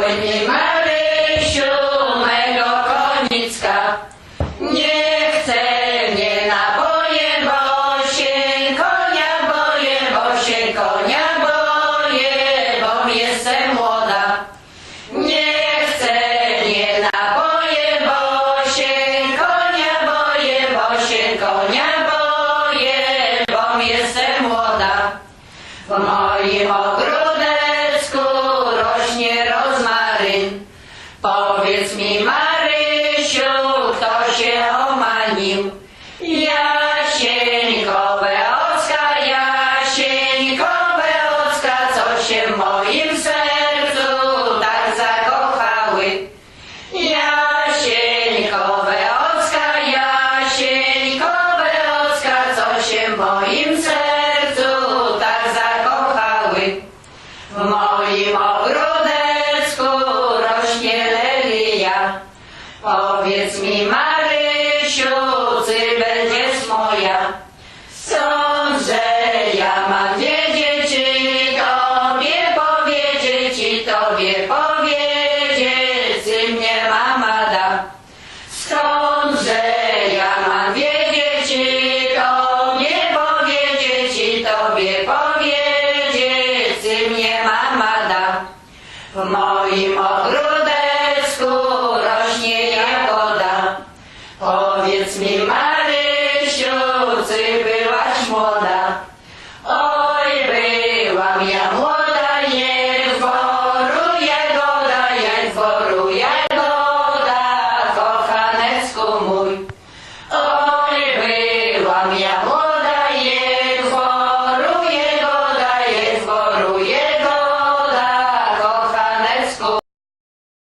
Oj mi Marysiu, mego konicka, nie chcę mnie naboje, bo się konia boję, bo się konia boję, bo jestem młoda. Nie chcę nie naboje, bo się konia boję, bo się konia boję, bo jestem młoda. W moim rozmaryn. Powiedz mi Marysiu, kto się omanił? Jasieńkowe ocka, jasieńkowe ocka, co się w moim sercu tak zakochały. Jasieńkowe ocka, jasieńkowe ocka, co się w moim sercu tak zakochały. W moim Powiedz mi Marysiu, czy będziesz moja? Sąd, że ja mam wiedzieć i tobie powiedzieć i tobie powiedzieć, czy mnie mama da. Skąd, że ja mam wiedzieć i tobie powiedzieć i tobie powiedzieć, czy mnie mama da. W moim ogródeczku rośnie jagoda. Powiedz mi Marysiu, czy byłaś młoda? Oj, byłam ja młoda, jest woru jagoda, jest woru jagoda, kochanecku mój.